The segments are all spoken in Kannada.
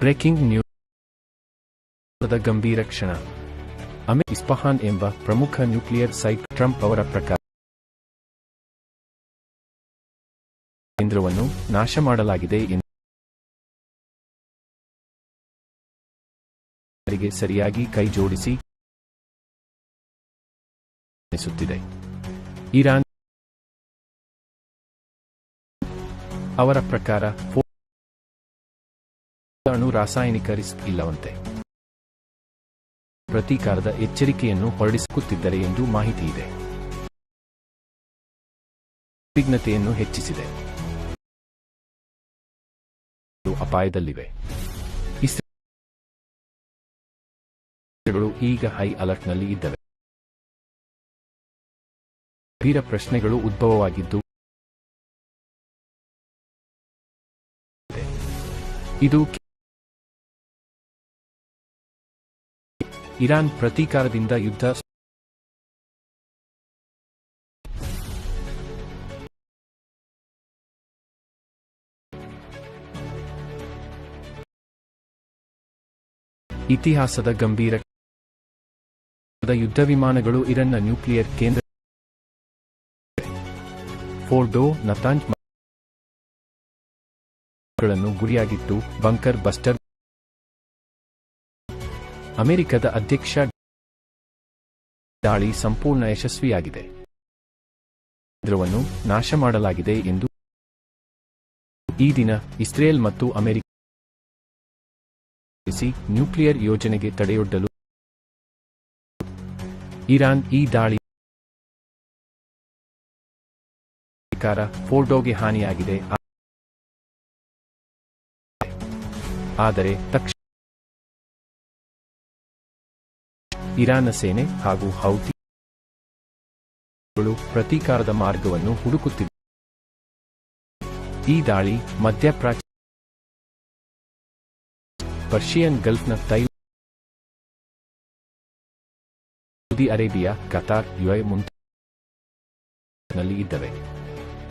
ಬ್ರೇಕಿಂಗ್ ನ್ಯೂಸ್ ಗಂಭೀರ ಕ್ಷಣ. ಅಮೆ ಇಸ್ಪಹಾನ್ ಎಂಬ ಪ್ರಮುಖ ನ್ಯೂಕ್ಲಿಯರ್ ಸೈಟ್ ಟ್ರಂಪ್ ಅವರ ಪ್ರಕಾರ ಕೇಂದ್ರವನ್ನು ನಾಶ ಮಾಡಲಾಗಿದೆ ಎಂದು ಸರಿಯಾಗಿ ಕೈ ಜೋಡಿಸಿ ಇರಾನ್ ಅವರ ಪ್ರಕಾರ ಅಣು ರಾಸಾಯನಿಕ ರಿಸ್ಕ್ ಇಲ್ಲವಂತೆ ಪ್ರತೀಕಾರದ ಎಚ್ಚರಿಕೆಯನ್ನು ಹೊರಡಿಸುತ್ತಿದ್ದರೆ ಎಂದು ಮಾಹಿತಿ ಇದೆ ಉದ್ವಿಗ್ನತೆಯನ್ನು ಹೆಚ್ಚಿಸಿದೆ ಅಪಾಯದಲ್ಲಿವೆ. ಈಗ ಹೈ ಅಲರ್ಟ್ನಲ್ಲಿ ಇದ್ದವೆ. ಗಂಭೀರ ಪ್ರಶ್ನೆಗಳು ಉದ್ಭವವಾಗಿದ್ದು, ಇದು ಇರಾನ್ ಪ್ರತೀಕಾರದಿಂದ ಯುದ್ಧ ಇತಿಹಾಸದ ಗಂಭೀರ ಯುದ್ಧ ವಿಮಾನಗಳು ಇರನ್ನ ನ್ಯೂಕ್ಲಿಯರ್ ಕೇಂದ್ರ ಫೋರ್ಡೋ ನತಾಂಜ್ಗಳನ್ನು ಗುರಿಯಾಗಿಟ್ಟು ಬಂಕರ್ ಬಸ್ಟರ್ ಅಮೆರಿಕದ ಅಧ್ಯಕ್ಷ ದಾಳಿ ಸಂಪೂರ್ಣ ಯಶಸ್ವಿಯಾಗಿದೆ. ಕೇಂದ್ರವನ್ನು ನಾಶ ಮಾಡಲಾಗಿದೆ ಎಂದು ಈ ದಿನ ಇಸ್ರೇಲ್ ಮತ್ತು ಅಮೆರಿಕ ನ್ಯೂಕ್ಲಿಯರ್ ಯೋಜನೆಗೆ ತಡೆಯೊಡ್ಡಲು ಇರಾನ್ ಈ ದಾಳಿ ಅಧಿಕಾರ ಫೋರ್ಡೋಗೆ ಹಾನಿಯಾಗಿದೆ. ಆದರೆ ತಕ್ಷಣ ಇರಾನ್ನ ಸೇನೆ ಹಾಗೂ ಹೌತಿ ಗಳು ಪ್ರತೀಕಾರದ ಮಾರ್ಗವನ್ನು ಹುಡುಕುತ್ತಿವೆ. ಈ ದಾಳಿ ಮಧ್ಯಪ್ರಾಚ್ಯ ಪರ್ಷಿಯನ್ ಗಲ್ಫ್ನ ತೈಲ Saudi Arabia, Qatar, U A ಮುಂತಾದಲ್ಲಿ ಇದ್ದವೆ.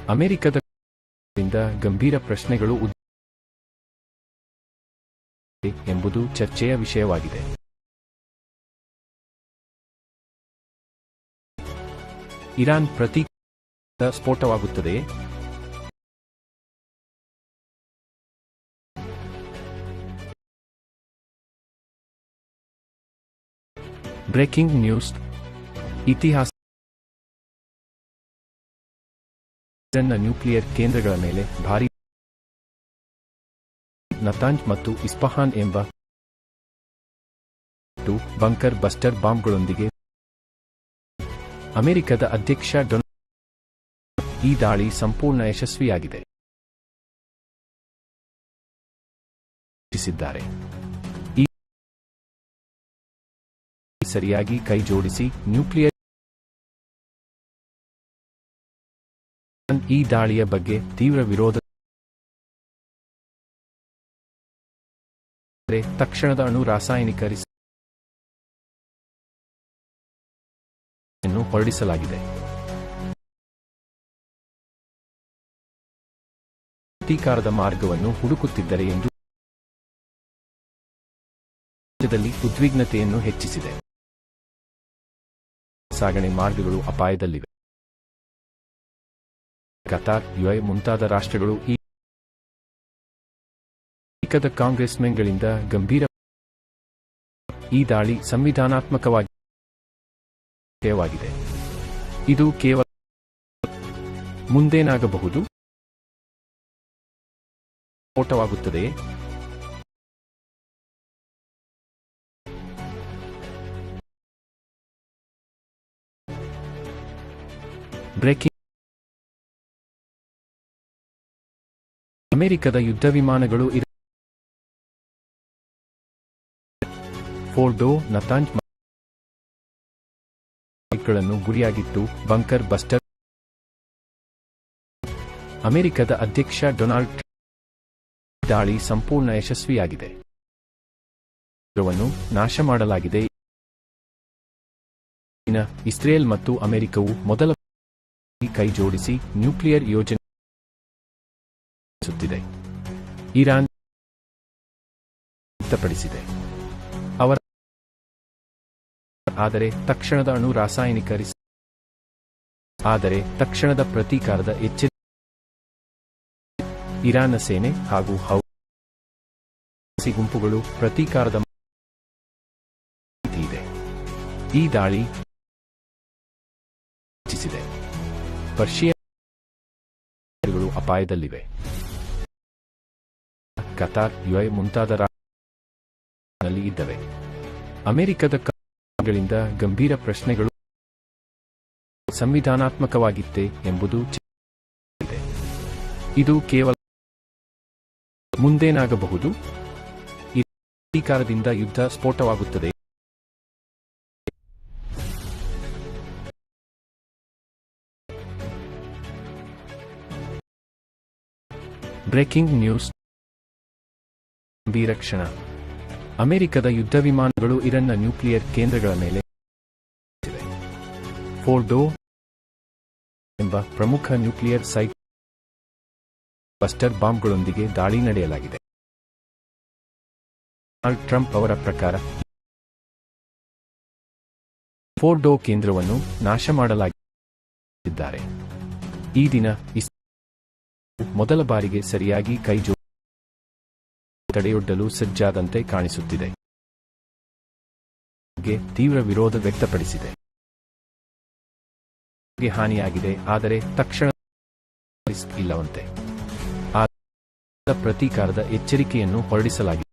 ಅಮೆರಿಕದರಿಂದ ಗಂಭೀರ ಪ್ರಶ್ನೆಗಳು ಎಂಬುದು ಚರ್ಚೆಯ ವಿಷಯವಾಗಿದೆ. ಇರಾನ್ ಪ್ರತಿ ಸ್ಫೋಟವಾಗುತ್ತದೆ. Breaking news. ಇತಿಹಾಸ. ನ್ಯೂಕ್ಲಿಯರ್ ಕೇಂದ್ರಗಳ ಮೇಲೆ ಭಾರಿ ನತಾಂಜ್ ಮತ್ತು ಇಸ್ಪಹಾನ್ ಎಂಬ ಬಂಕರ್ ಬಸ್ಟರ್ ಬಾಂಬ್ಗಳೊಂದಿಗೆ ಅಮೆರಿಕದ ಅಧ್ಯಕ್ಷ ಡೊನಾಲ್ಡ್ ಈ ದಾಳಿ ಸಂಪೂರ್ಣ ಯಶಸ್ವಿಯಾಗಿದೆ. ಈ ಸರಿಯಾಗಿ ಕೈ ಜೋಡಿಸಿ ನ್ಯೂಕ್ಲಿಯರ್ ಈ ದಾಳಿಯ ಬಗ್ಗೆ ತೀವ್ರ ವಿರೋಧ ತಕ್ಷಣದ ಅಣು ರಾಸಾಯನಿಕ ಹೊರಡಿಸಲಾಗಿದೆ ಪ್ರತೀಕಾರದ ಮಾರ್ಗವನ್ನು ಹುಡುಕುತ್ತಿದ್ದರೆ ಎಂದು ರಾಜ್ಯದಲ್ಲಿ ಉದ್ವಿಗ್ನತೆಯನ್ನು ಹೆಚ್ಚಿಸಿದೆ. ಸಾಗಣೆ ಮಾರ್ಗಗಳು ಅಪಾಯದಲ್ಲಿವೆ. ಕತಾರ್, ಯುಐ ಮುಂತಾದ ರಾಷ್ಟ್ರಗಳು ಈ ಕಾಂಗ್ರೆಸ್ ಕಾಂಗ್ರೆಸ್ಮೆನ್ಗಳಿಂದ ಗಂಭೀರ ಈ ದಾಳಿ ಸಂವಿಧಾನಾತ್ಮಕವಾಗಿ ವಿಷಯವಾಗಿದೆ ಇದು ಕೇವಲ ಮುಂದೇನಾಗಬಹುದು? ಓಟವಾಗುತ್ತದೆ ಬ್ರೇಕಿಂಗ್ ಅಮೆರಿಕದ ಯುದ್ಧ ವಿಮಾನಗಳು ಇರೋ ನತಾಂಜ್ ಗಳನ್ನು ಗುರಿಯಾಗಿಟ್ಟು ಬಂಕರ್ ಬಸ್ಟರ್ ಅಮೆರಿಕದ ಅಧ್ಯಕ್ಷ ಡೊನಾಲ್ಡ್ ದಾಳಿ ಸಂಪೂರ್ಣ ಯಶಸ್ವಿಯಾಗಿದೆ. ನಾಶ ಮಾಡಲಾಗಿದೆ. ಇಸ್ರೇಲ್ ಮತ್ತು ಅಮೆರಿಕವು ಮೊದಲ ಕೈ ಜೋಡಿಸಿ ನ್ಯೂಕ್ಲಿಯರ್ ಯೋಜನೆ ಇರಾನ್ ವ್ಯಕ್ತಪಡಿಸಿದೆ ಆದರೆ ತಕ್ಷಣದ ಅಣು ರಾಸಾಯನಿಕ ರಿಸ್ ಆದರೆ ತಕ್ಷಣದ ಪ್ರತೀಕಾರದ ಎಚ್ಚರಿಕೆ ಇರಾನ್ನ ಸೇನೆ ಹಾಗೂ ಹೌಸಿ ಗುಂಪುಗಳು ಪ್ರತೀಕಾರದ ಈ ದಾಳಿ ಹೆಚ್ಚಿಸಿದೆ ಪರ್ಷಿಯಾಗಳು ಅಪಾಯದಲ್ಲಿವೆ. ಕತಾರ್ ಯುಐ ಮುಂತಾದ ರಾಜ್ಯದಲ್ಲಿ ಇದ್ದವೆ. ಅಮೆರಿಕದ ಗಳಿಂದ ಗಂಭೀರ ಪ್ರಶ್ನೆಗಳು ಸಂವಿಧಾನಾತ್ಮಕವಾಗಿತ್ತೆ ಎಂಬುದು ಇದೆ ಕೇವಲ ಮುಂದೇನಾಗಬಹುದು? ಅಧಿಕಾರದಿಂದ ಯುದ್ಧ ಸ್ಫೋಟವಾಗುತ್ತದೆ. Breaking news. ಗಂಭೀರ ಕ್ಷಣ. ಅಮೆರಿಕದ ಯುದ್ಧ ವಿಮಾನಗಳು ಇರನ್ನ ನ್ಯೂಕ್ಲಿಯರ್ ಕೇಂದ್ರಗಳ ಮೇಲೆ. ಫೋರ್ಡೋ ಎಂಬ ಪ್ರಮುಖ ನ್ಯೂಕ್ಲಿಯರ್ ಸೈಟ್ ಬಸ್ಟರ್ ಬಾಂಬ್ಗಳೊಂದಿಗೆ ದಾಳಿ ನಡೆಯಲಾಗಿದೆ. ಡೊನಾಲ್ಡ್ ಟ್ರಂಪ್ ಅವರ ಪ್ರಕಾರ ಫೋರ್ಡೋ ಕೇಂದ್ರವನ್ನು ನಾಶ ಮಾಡಲಾಗಿದ್ದಾರೆ. ಈ ದಿನ ಮೊದಲ ಬಾರಿಗೆ ಸರಿಯಾಗಿ ಕೈಜೋ ತಡೆಯೊಡ್ಡಲು ಸಜ್ಜಾದಂತೆ ಕಾಣಿಸುತ್ತಿದೆ. ತೀವ್ರ ವಿರೋಧ ವ್ಯಕ್ತಪಡಿಸಿದೆ. ಹಾನಿಯಾಗಿದೆ, ಆದರೆ ತಕ್ಷಣ ಇಲ್ಲವಂತೆ. ಪ್ರತೀಕಾರದ ಎಚ್ಚರಿಕೆಯನ್ನು ಹೊರಡಿಸಲಾಗಿದೆ.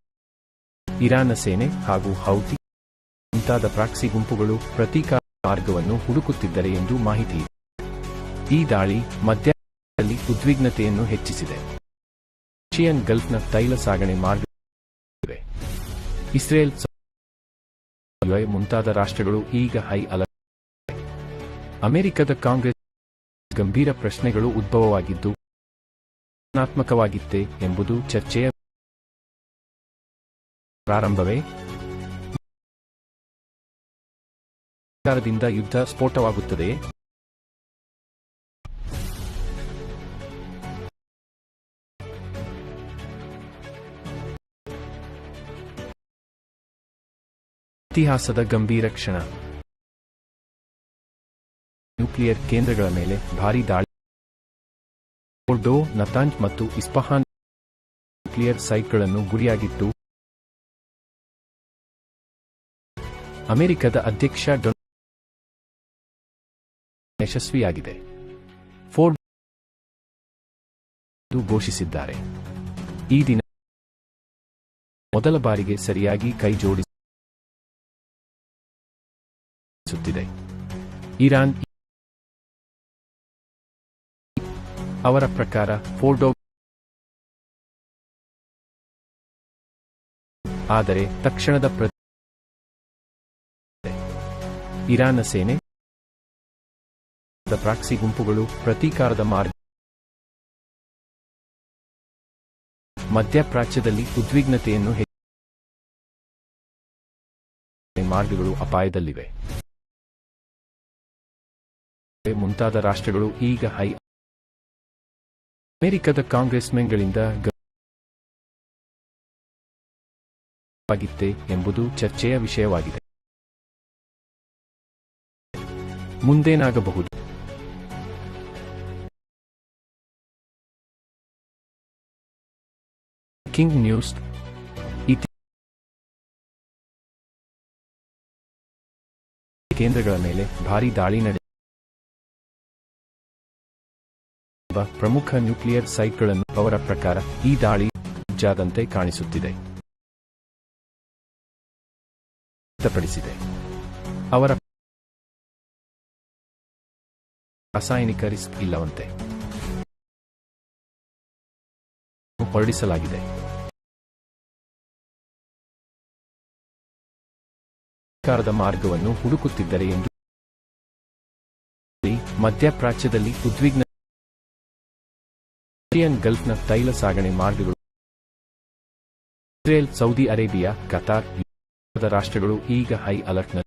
ಇರಾನ್ನ ಸೇನೆ ಹಾಗೂ ಹೌತಿ ಮುಂತಾದ ಪ್ರಾಕ್ಸಿ ಗುಂಪುಗಳು ಪ್ರತೀಕಾರ ಮಾರ್ಗವನ್ನು ಹುಡುಕುತ್ತಿದ್ದರೆ ಎಂದು ಮಾಹಿತಿ ಈ ದಾಳಿ ಮಧ್ಯದಲ್ಲಿ ಉದ್ವಿಗ್ನತೆಯನ್ನು ಹೆಚ್ಚಿಸಿದೆ. ಪರ್ಷಿಯನ್ ಗಲ್ಫ್ನ ತೈಲ ಸಾಗಣೆ ಮಾರ್ಗ ಇಸ್ರೇಲ್ ಯುಎ ಮುಂತಾದ ರಾಷ್ಟ್ರಗಳು ಈಗ ಹೈ ಅಲರ್ಟ್. ಅಮೆರಿಕದ ಕಾಂಗ್ರೆಸ್ ಗಂಭೀರ ಪ್ರಶ್ನೆಗಳು ಉದ್ಭವವಾಗಿದ್ದು, ಧನಾತ್ಮಕವಾಗಿತ್ತೆ ಎಂಬುದು ಚರ್ಚೆಯ ಪ್ರಾರಂಭವೇ? ಸರ್ಕಾರದಿಂದ ಯುದ್ಧ ಸ್ಫೋಟವಾಗುತ್ತದೆಯೇ? ಇತಿಹಾಸದ ಗಂಭೀರ ಕ್ಷಣ. ನ್ಯೂಕ್ಲಿಯರ್ ಕೇಂದ್ರಗಳ ಮೇಲೆ ಭಾರೀ ದಾಳಿ. ಓರ್ಡೋ ನತಾಂಜ್ ಮತ್ತು ಇಸ್ಪಹಾನ್ ನ್ಯೂಕ್ಲಿಯರ್ ಸೈಟ್ಗಳನ್ನು ಗುರಿಯಾಗಿಟ್ಟು ಅಮೆರಿಕದ ಅಧ್ಯಕ್ಷ ಡೊನಾಲ್ಡ್ ಯಶಸ್ವಿಯಾಗಿದೆ. ಫೋರ್ಡ್ ಘೋಷಿಸಿದ್ದಾರೆ. ಈ ದಿನ ಮೊದಲ ಬಾರಿಗೆ ಸರಿಯಾಗಿ ಕೈ ಜೋಡಿಸುತ್ತಿದೆ ಇರಾನ್ ಅವರ ಪ್ರಕಾರ ಫೋಟೋ ಆದರೆ ತಕ್ಷಣದ ಪ್ರ ಇರಾನ್ನ ಸೇನೆ ಪ್ರಾಕ್ಸಿ ಗುಂಪುಗಳು ಪ್ರತೀಕಾರದ ಮಾರ್ಗ ಮಧ್ಯಪ್ರಾಚ್ಯದಲ್ಲಿ ಉದ್ವಿಗ್ನತೆಯನ್ನು ಮಾರ್ಗಗಳು ಅಪಾಯದಲ್ಲಿವೆ. ಮುಂತಾದ ರಾಷ್ಟ್ರಗಳು ಈಗ ಹೈ ಅಮೆರಿಕದ ಕಾಂಗ್ರೆಸ್ಮೆನ್ಗಳಿಂದ ಆಗಿತ್ತೆ ಎಂಬುದು ಚರ್ಚೆಯ ವಿಷಯವಾಗಿದೆ. ಮುಂದೇನಾಗಬಹುದು? ಕಿಂಗ್ ನ್ಯೂಸ್ ಕೇಂದ್ರಗಳ ಮೇಲೆ ಭಾರಿ ದಾಳಿ ನಡೆ ಎಂಬ ಪ್ರಮುಖ ನ್ಯೂಕ್ಲಿಯರ್ ಸೈಟ್ಗಳನ್ನು ಅವರ ಪ್ರಕಾರ ಈ ದಾಳಿ ಜಾದಂತೆ ಕಾಣಿಸುತ್ತಿದೆ. ವ್ಯಕ್ತಪಡಿಸಿದೆ. ಅವರ ರಾಸಾಯನಿಕ ರಿಸ್ಕ್ ಇಲ್ಲವಂತೆ ಹೊರಡಿಸಲಾಗಿದೆ. ಸರ್ಕಾರದ ಮಾರ್ಗವನ್ನು ಹುಡುಕುತ್ತಿದ್ದರೆ ಎಂದು ಮಧ್ಯಪ್ರಾಚ್ಯದಲ್ಲಿ ಉದ್ವಿಗ್ನ ಪರ್ಷಿಯನ್ ಗಲ್ಫ್ನ ತೈಲ ಸಾಗಣೆ ಮಾರ್ಗಗಳು ಇಸ್ರೇಲ್ ಸೌದಿ ಅರೇಬಿಯಾ ಕತಾರ್ ರಾಷ್ಟ್ರಗಳು ಈಗ ಹೈ ಅಲರ್ಟ್ನ